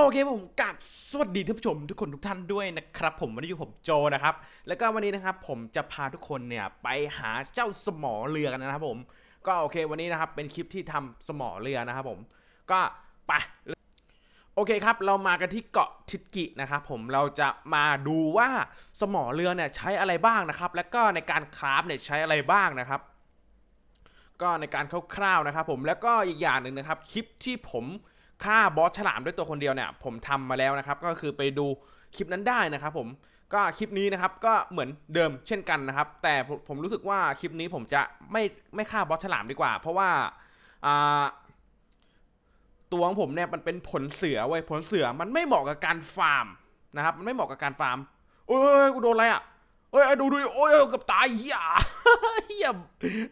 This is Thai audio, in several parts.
โอเคผมกับสวัสดีท่านผู้ชมทุกคนทุกท่านด้วยนะครับ ผมวันนี้อยู่ผมโจนะครับ แล้วก็วันนี้นะครับผมจะพาทุกคนเนี่ยไปหาเจ้าสมอเรือกันนะครับผม ก็โอเควันนี้นะครับเป็นคลิปที่ทำสมอเรือนะครับผมก็ไปโอเคครับ เรามากันที่เกาะทิดกินะครับผมเราจะมาดูว่าสมอเรือเนี่ยใช้อะไรบ้างนะครับ แล้วก็ในการคราฟเนี่ยใช้อะไรบ้างนะครับ ก็ในการคร่าวๆนะครับ ผมแล้วก็อีกอย่างหนึ่งนะครับคลิปที่ผม ฆ่าบอสฉลามด้วยตัวคนเดียวเนี่ยผมทำมาแล้วนะครับ ก็คือไปดูคลิปนั้นได้นะครับผมก็คลิปนี้นะครับก็เหมือนเดิมเช่นกันนะครับ แต่ผมรู้สึกว่าคลิปนี้ผมจะไม่ไม่ฆ่าบอสฉลามดีกว่า เพราะว่าตัวของผมเนี่ยมันเป็นผลเสือเว้ยผลเสือมันไม่เหมาะกับการฟาร์มนะครับ มันไม่เหมาะกับการฟาร์มโอ้ยกูโดนอะไรอะเอ้ยดูดูโอ้ยเกับตายเฮียเฮีย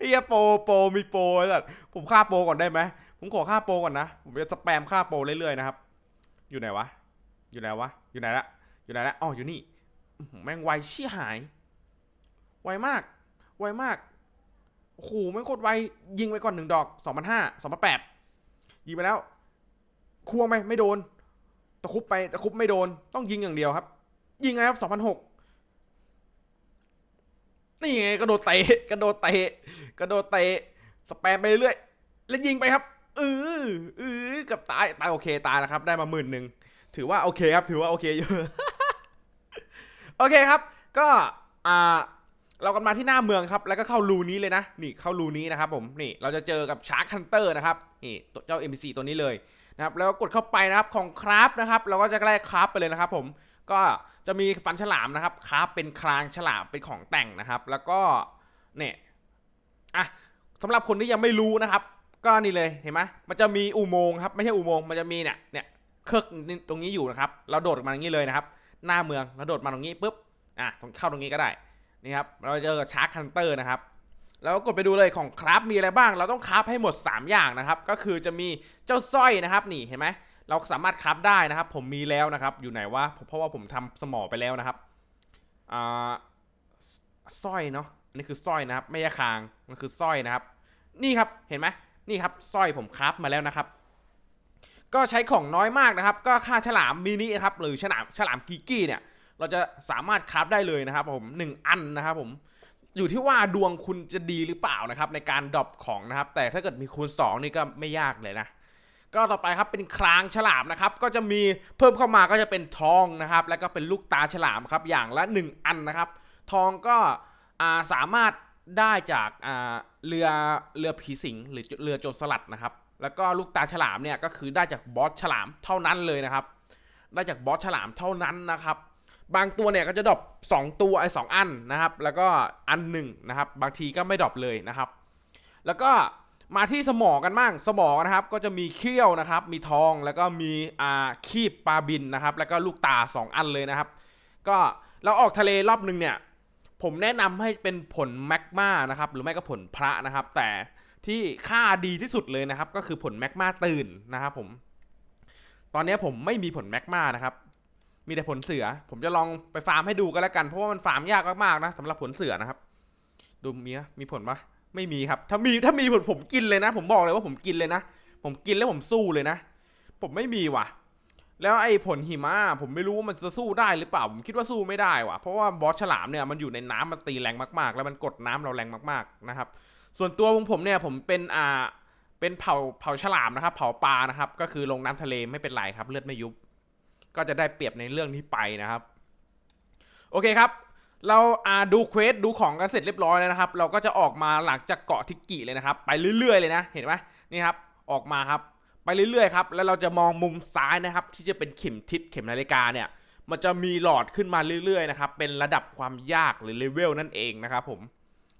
เฮียโปรโปรมีโปรสัสผมฆ่าโปรก่อนได้ไหม ผมขอฆ่าโปรก่อนนะ ผมจะสแปมฆ่าโปรเรื่อยๆนะครับ อยู่ไหนวะ อยู่ไหนวะ อยู่ไหนละ อยู่ไหนละอ๋ออยู่นี่ แม่งไวชี่หาย ไวมาก ไวมาก โอ้โหแม่งโคตรไว ยิงไปก่อนหนึ่งดอกสองพันห้าสองพันแปดยิงไปแล้ว ควงไปไม่โดน ตะคุบไปตะคุบไม่โดน ต้องยิงอย่างเดียวครับ ยิงไงครับสองพันหกนี่ไงกระโดดเตะกระโดดเตะกระโดดเตะสแปมไปเรื่อยแล้วยิงไปครับ เออเออกับตาย ตายโอเคตายแล้วครับ ได้มาหมื่นหนึ่ง ถือว่าโอเคครับ ถือว่าโอเคอยู่โอเคครับ ก็อ่าเรากันมาที่หน้าเมืองครับ แล้วก็เข้ารูนี้เลยนะ นี่เข้ารูนี้นะครับผม นี่เราจะเจอกับชาร์คฮันเตอร์นะครับนี่เจ้า NPC ตัวนี้เลยนะครับ แล้วก็กดเข้าไปนะครับของคราฟนะครับ เราก็จะแลกคราฟไปเลยนะครับ ผม ก็จะมีฟันฉลามนะครับ คราฟเป็นครางฉลามเป็นของแต่งนะครับ แล้วก็เนี่ยอะสำหรับคนที่ยังไม่รู้นะครับ ก็นี่เลยเห็นไหมมันจะมีอุโมงค์ครับไม่ใช่อุโมงค์มันจะมีเนี่ยเนี่ยเคิร์กตรงนี้อยู่นะครับ เราโดดมาอย่างนี้เลยนะครับ หน้าเมืองเราโดดมาตรงนี้ปุ๊บอะตรงเข้าตรงนี้ก็ได้นี่ครับเราเจอชาร์คฮันเตอร์นะครับแล้วกดไปดูเลยของคราฟมีอะไรบ้าง เราต้องคราฟให้หมด 3 อย่างนะครับ ก็คือจะมีเจ้าสร้อยนะครับ นี่เห็นไหมเราสามารถคราฟได้นะครับ ผมมีแล้วนะครับ อยู่ไหนวะเพราะว่าผมทำสมอไปแล้วนะครับอ่าสร้อยเนาะอันนี้คือสร้อยนะครับ ไม่ใช่คางมันคือสร้อยนะครับ นี่ครับเห็นไหม นี่ครับสร้อยผมคราฟมาแล้วนะครับ ก็ใช้ของน้อยมากนะครับ ก็ค่าฉลามมินิครับหรือฉลามฉลามกิกกี้เนี่ย เราจะสามารถคราฟได้เลยนะครับผมหนึ่งอันนะครับผมอยู่ที่ว่าดวงคุณจะดีหรือเปล่านะครับ ในการดรอปของนะครับ แต่ถ้าเกิดมีคูณ 2 นี่ก็ไม่ยากเลยนะก็ต่อไปครับเป็นครางฉลามนะครับ ก็จะมีเพิ่มเข้ามาก็จะเป็นทองนะครับ แล้วก็เป็นลูกตาฉลามครับอย่างละ 1 อันนะครับ ทองก็สามารถ ได้จากเรือเรือผีสิงหรือเรือโจรสลัดนะครับ แล้วก็ลูกตาฉลามเนี่ยก็คือได้จากบอสฉลามเท่านั้นเลยนะครับ ได้จากบอสฉลามเท่านั้นนะครับ บางตัวเนี่ยก็จะดรอป2ตัวไอ้สองอันนะครับ แล้วก็อันหนึ่งนะครับ บางทีก็ไม่ดรอปเลยนะครับ แล้วก็มาที่สมองกันบ้างสมองนะครับ ก็จะมีเขี้ยวนะครับ มีทองแล้วก็มีอ่าคีบปลาบินนะครับ แล้วก็ลูกตา 2 อันเลยนะครับ ก็เราออกทะเลรอบหนึ่งเนี่ย ผมแนะนำให้เป็นผลแมกมานะครับ หรือไม่ก็ผลพระนะครับ แต่ที่ค่าดีที่สุดเลยนะครับ ก็คือผลแมกมาตื่นนะครับผม ตอนนี้ผมไม่มีผลแมกมานะครับ มีแต่ผลเสือ ผมจะลองไปฟาร์มให้ดูกันแล้วกันเพราะว่ามันฟาร์มยากมากๆนะสำหรับผลเสือนะครับ ดูมีนะมีผลปะไม่มีครับ ถ้ามีถ้ามีผลผมกินเลยนะ ผมบอกเลยว่าผมกินเลยนะ ผมกินแล้วผมสู้เลยนะ ผมไม่มีว่ะ แล้วไอ้ผลหิมะผมไม่รู้ว่ามันจะสู้ได้หรือเปล่า ผมคิดว่าสู้ไม่ได้ว่ะเพราะว่าบอสฉลามเนี่ยมันอยู่ในน้ำมันตีแรงมากๆ แล้วมันกดน้ำเราแรงมากๆนะครับ ส่วนตัวของผมเนี่ยผมเป็นอ่าเป็นเผาเผาฉลามนะครับ เผาปลานะครับ ก็คือลงน้ำทะเลไม่เป็นไรครับเลือดไม่ยุบ ก็จะได้เปรียบในเรื่องที่ไปนะครับ โอเคครับ เราอ่าดูเควสดูของกันเสร็จเรียบร้อยแล้วนะครับ เราก็จะออกมาหลังจากเกาะทิกกิเลยนะครับ ไปเรื่อยๆเลยนะ เห็นไหมนี่ครับ ออกมาครับ ไปเรื่อยๆครับแล้วเราจะมองมุมซ้ายนะครับ ที่จะเป็นเข็มทิศเข็มนาฬิกาเนี่ย มันจะมีหลอดขึ้นมาเรื่อยๆนะครับเป็นระดับความยากหรือเลเวลนั่นเองนะครับผม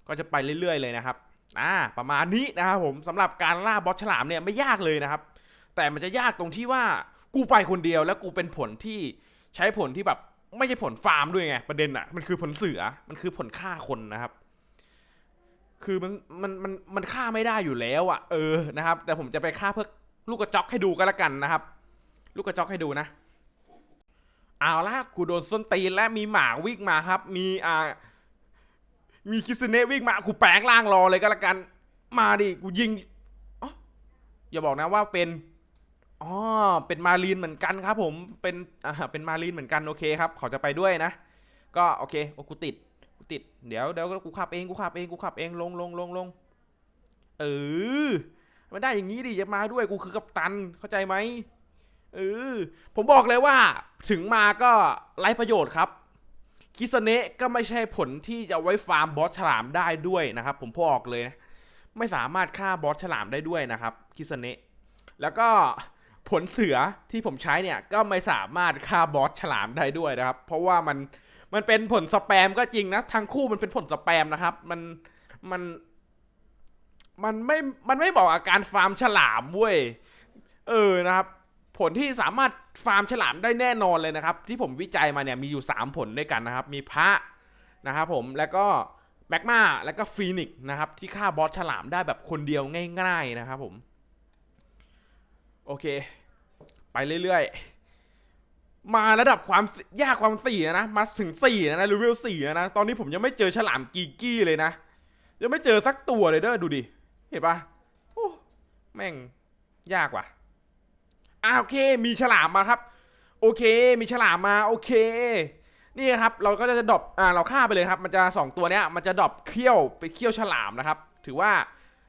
ก็จะไปเรื่อยๆเลยนะครับอ่าประมาณนี้นะครับผมสำหรับการล่าบอสฉลามเนี่ยไม่ยากเลยนะครับ แต่มันจะยากตรงที่ว่ากูไปคนเดียวแล้วกูเป็นผลที่ใช้ผลที่แบบไม่ใช่ผลฟาร์มด้วยไงประเด็นอะมันคือผลเสือมันคือผลฆ่าคนนะครับ คือมันมันมันมันฆ่าไม่ได้อยู่แล้วอะเออนะครับ แต่ผมจะไปฆ่าเพื่อ ลูกกระจอกให้ดูก็แล้วกันนะครับ ลูกกระจอกให้ดูนะ เอาละกูโดนส้นตีนและมีหมาวิ่งมาครับ มีอ่า มีคิสเนะวิ่งมากูแปลงร่างรอเลยก็แล้วกัน มาดิกูยิงอ๋อย่าบอกนะว่าเป็นอ๋อเป็นมารีนเหมือนกันครับ ผมเป็นอ่าเป็นมารีนเหมือนกันโอเคครับเขาจะไปด้วยนะ ก็โอเคโอ้กูติดกูติด เดี๋ยวเดี๋ยวกูขับเองกูขับเองกูขับเองลงลงลงลงเออ มันได้อย่างนี้ดิจะมาด้วยกูคือกัปตันเข้าใจไหมเออผมบอกเลยว่าถึงมาก็ไร้ประโยชน์ครับคิสเนะก็ไม่ใช่ผลที่จะไว้ฟาร์มบอสฉลามได้ด้วยนะครับ ผมบอกเลยนะไม่สามารถฆ่าบอสฉลามได้ด้วยนะครับคิสเนะแล้วก็ผลเสือที่ผมใช้เนี่ยก็ไม่สามารถฆ่าบอสฉลามได้ด้วยนะครับ เพราะว่ามันมันเป็นผลสแปมก็จริงนะทั้งคู่มันเป็นผลสแปมนะครับ มันมัน มันไม่มันไม่บอกอาการฟาร์มฉลามเว้ยเออนะครับ ผลที่สามารถฟาร์มฉลามได้แน่นอนเลยนะครับ ที่ผมวิจัยมาเนี่ยมีอยู่ 3 ผลด้วยกันนะครับ มีพระนะครับผมแล้วก็แมกมาแล้วก็ฟีนิกซ์นะครับ ที่ฆ่าบอสฉลามได้แบบคนเดียวง่าย ๆนะครับผม โอเค ไปเรื่อยๆ มาระดับความยากความสี่นะ มาถึงสี่นะนะเลเวลสี่นะ ตอนนี้ผมยังไม่เจอฉลามกีกี้เลยนะ ยังไม่เจอสักตัวเลยเด้อดูดิ เห็นปะโอ้แม่งยากว่ะอ่าโอเค มีฉลามมาครับ โอเค มีฉลามมาโอเค นี่ครับ เราก็จะดรอปอ่าเราฆ่าไปเลยครับ มันจะสองตัวเนี้ย มันจะดรอปเขี้ยวไปเขี้ยวฉลามนะครับ ถือว่า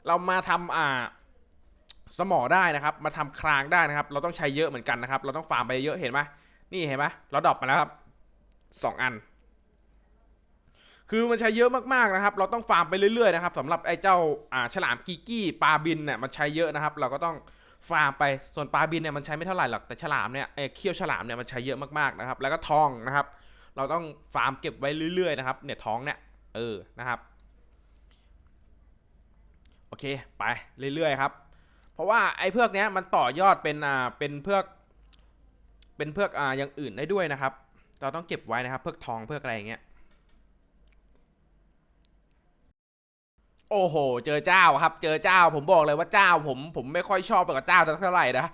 เรามาทำอ่าสมอได้นะครับ มาทำครางได้นะครับ เราต้องใช้เยอะเหมือนกันนะครับ เราต้องฟาร์มไปเยอะเห็นไหมนี่เห็นไหมเราดรอปมาแล้วครับสองอัน คือมันใช้เยอะมากๆนะครับ เราต้องฟาร์มไปเรื่อยๆนะครับสำหรับไอ้เจ้าอ่าฉลามกีกี้ปลาบินเนี่ยมันใช้เยอะนะครับ เราก็ต้องฟาร์มไปส่วนปลาบินเนี่ยมันใช้ไม่เท่าไหร่หรอกแต่ฉลามเนี่ยไอ้เขี้ยวฉลามเนี่ยมันใช้เยอะมากๆนะครับ แล้วก็ทองนะครับ เราต้องฟาร์มเก็บไว้เรื่อยๆนะครับ เนี่ยท้องเนี่ยเออนะครับโอเคไปเรื่อยๆครับ เพราะว่าไอ้เพือกเนี้ยมันต่อยอดเป็นอ่าเป็นเพือก เป็นเพือกอ่าอย่างอื่นได้ด้วยนะครับ เราต้องเก็บไว้นะครับ เพือกทองเพือกอะไรอย่างเงี้ย โอ้โห เจอเจ้าครับ เจอเจ้า ผมบอกเลยว่าเจ้า ผมผมไม่ค่อยชอบกับเจ้าเท่าไหร่นะ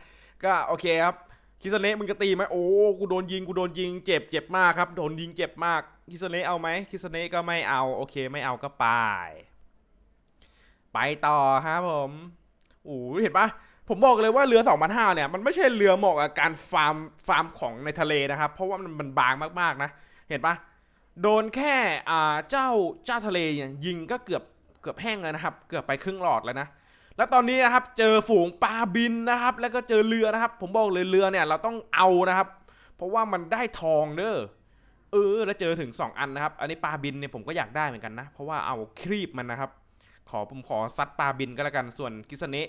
ก็โอเคครับคิสเนะมึงจะตีไหมโอ้กูโดนยิงกูโดนยิงเจ็บเจ็บมากครับโดนยิงเจ็บมากคิสเนะเอาไหมคิสเนะก็ไม่เอาโอเคไม่เอาก็ไปไปต่อครับผมโอ้โหเห็นปะผมบอกเลยว่าเรือ2005เนี่ยมันไม่ใช่เรือเหมาะกับการฟาร์มฟาร์มของในทะเลนะครับ เพราะว่ามันมันบางมากๆนะ เห็นปะโดนแค่อ่าเจ้าเจ้าทะเลเนี่ยยิงก็เกือบ เกือบแห้งแล้วนะครับ เกือบไปครึ่งหลอดแล้วนะ แล้วตอนนี้นะครับ เจอฝูงปลาบินนะครับ แล้วก็เจอเรือนะครับ ผมบอกเลยเรือเนี่ยเราต้องเอานะครับ เพราะว่ามันได้ทองเด้อ เออ แล้วเจอถึง 2 อันนะครับ อันนี้ปลาบินเนี่ยผมก็อยากได้เหมือนกันนะ เพราะว่าเอาครีบมันนะครับ ขอผมขอซัดปลาบินก็แล้วกัน ส่วนกิสเนะ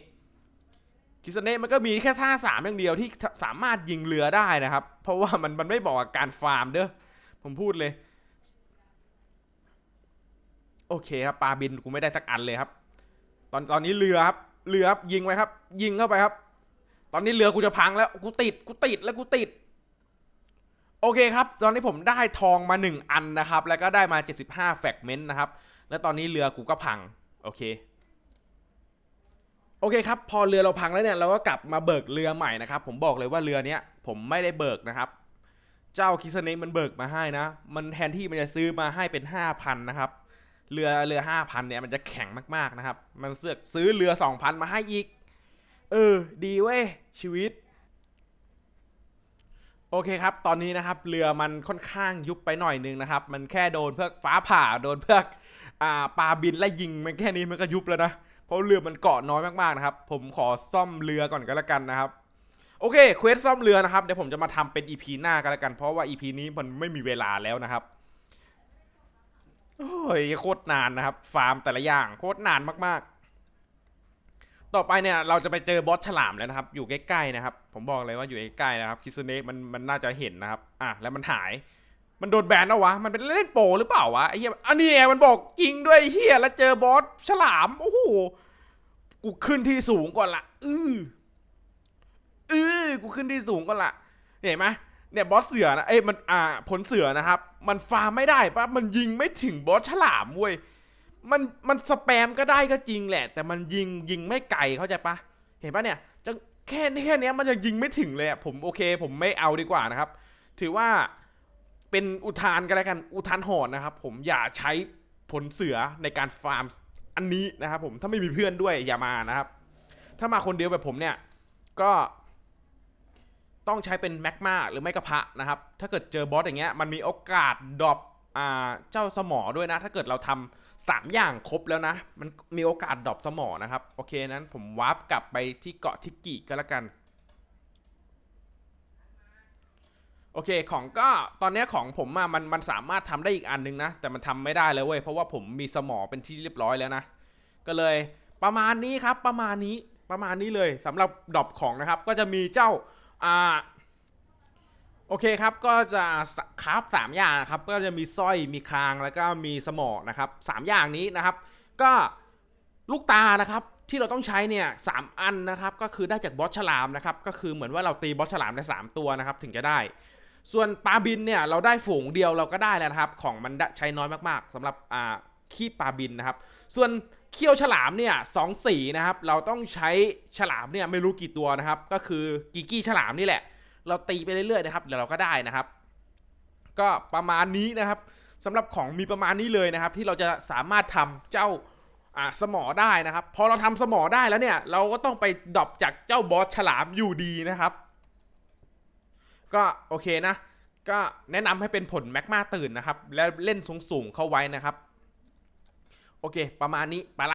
กิสเนะมันก็มีแค่ท่าสามอย่างเดียวที่สามารถยิงเรือได้นะครับ เพราะว่ามันมันไม่บอกกับการฟาร์มเด้อ ผมพูดเลย โอเคครับปลาบินกูไม่ได้สักอันเลยครับ ตอนตอนนี้เรือครับ เรือครับยิงไว้ครับ ยิงเข้าไปครับ ตอนนี้เรือกูจะพังแล้วกูติดกูติดแล้วกูติด โอเคครับ ตอนนี้ผมได้ทองมาหนึ่งอันนะครับ แล้วก็ได้มา75แฟกเมนต์นะครับ แล้วตอนนี้เรือกูก็พัง โอเคโอเคครับพอเรือเราพังแล้วเนี่ยเราก็กลับมาเบิกเรือใหม่นะครับ ผมบอกเลยว่าเรือเนี้ยผมไม่ได้เบิกนะครับ เจ้าคิสเนะมันเบิกมาให้นะ มันแทนที่มันจะซื้อมาให้เป็น 5,000 นะครับ เรือเรือห้าพันเนี่ยมันจะแข็งมากๆนะครับ มันเสือกซื้อเรือสองพันมาให้อีก เออ ดีเว้ย ชีวิต โอเคครับ ตอนนี้นะครับ เรือมันค่อนข้างยุบไปหน่อยนึงนะครับ มันแค่โดนเพือกฟ้าผ่าโดนเพือกอ่าปลาบินไล่ยิงมันแค่นี้มันก็ยุบแล้วนะ เพราะเรือมันเกาะน้อยมากๆนะครับ ผมขอซ่อมเรือก่อนก็แล้วกันนะครับโอเคเควสซ่อมเรือนะครับเดี๋ยวผมจะมาทำเป็น EP หน้าก็แล้วกัน เพราะว่า EP นี้มันไม่มีเวลาแล้วนะครับ โอ้ยโคตรนานนะครับ ฟาร์มแต่ละอย่างโคตรนานมากๆ ต่อไปเนี่ยเราจะไปเจอบอสฉลามแล้วนะครับ อยู่ใกล้ๆนะครับ ผมบอกเลยว่าอยู่ใกล้ๆนะครับคิสเนะมันมันน่าจะเห็นนะครับ อะแล้วมันหาย มันโดนแบนเอาวะ มันเป็นเล่นโปหรือเปล่าวะไอ้เหี้ยอันนี้ไงมันบอกจริงด้วยเฮียแล้วเจอบอสฉลามโอ้โหกูขึ้นที่สูงก่อนละอืออือกูขึ้นที่สูงก่อนละเห็นไหม เนี่ยบอสเสือนะเอ้ยมันอ่าผลเสือนะครับ มันฟาร์มไม่ได้ปะมันยิงไม่ถึงบอสฉลามเว้ยมันมันสแปมก็ได้ก็จริงแหละ แต่มันยิงยิงไม่ไกลเข้าใจปะเห็นปะเนี่ยจะแค่นี้แค่นี้มันยังยิงไม่ถึงเลยผมโอเค ผมไม่เอาดีกว่านะครับ ถือว่าเป็นอุทานกันแล้วกันอุทานหอนนะครับ ผมอย่าใช้ผลเสือในการฟาร์มอันนี้นะครับ ผมถ้าไม่มีเพื่อนด้วยอย่ามานะครับ ถ้ามาคนเดียวแบบผมเนี่ย ก็ ต้องใช้เป็นแมกมาหรือไม่กระพะนะครับ ถ้าเกิดเจอบอสอย่างเงี้ยมันมีโอกาสดรอปอ่าเจ้าสมอด้วยนะ ถ้าเกิดเราทำสามอย่างครบแล้วนะ มันมีโอกาสดรอปสมอนะครับ โอเคนั้นผมวาร์ปกลับไปที่เกาะทิกกิก็แล้วกัน โอเคของก็ตอนนี้ของผมอะมันมันสามารถทำได้อีกอันนึงนะ แต่มันทำไม่ได้เลยเว้ยเพราะว่าผมมีสมอเป็นที่เรียบร้อยแล้วนะ ก็เลยประมาณนี้ครับประมาณนี้ประมาณนี้เลยสำหรับดรอปของนะครับ ก็จะมีเจ้า อ่าโอเคครับก็จะครับสามอย่างนะครับก็จะมีสร้อยมีคางแล้วก็มีสมอนะครับสามอย่างนี้นะครับ ก็ลูกตานะครับที่เราต้องใช้เนี่ยสามอันนะครับก็คือได้จากบอสฉลามนะครับก็คือเหมือนว่าเราตีบอสฉลามได้สามตัวนะครับถึงจะได้ ส่วนปลาบินเนี่ยเราได้ฝูงเดียวเราก็ได้แล้วนะครับ ของมันใช้น้อยมากๆสำหรับอ่าขี้ปลาบินนะครับ ส่วน เขี้ยวฉลามเนี่ยสองสีนะครับ เราต้องใช้ฉลามเนี่ยไม่รู้กี่ตัวนะครับ ก็คือกีกี้ฉลามนี่แหละ เราตีไปเรื่อยๆนะครับเดี๋ยวเราก็ได้นะครับ ก็ประมาณนี้นะครับสำหรับของมีประมาณนี้เลยนะครับ ที่เราจะสามารถทำเจ้าอ่าสมอได้นะครับ พอเราทำสมอได้แล้วเนี่ย เราก็ต้องไปดรอปจากเจ้าบอสฉลามอยู่ดีนะครับ ก็โอเคนะ ก็แนะนำให้เป็นผลแมกมาตื่นนะครับ แล้วเล่นสูงๆเข้าไว้นะครับ โอเค ประมาณนี้ไปละ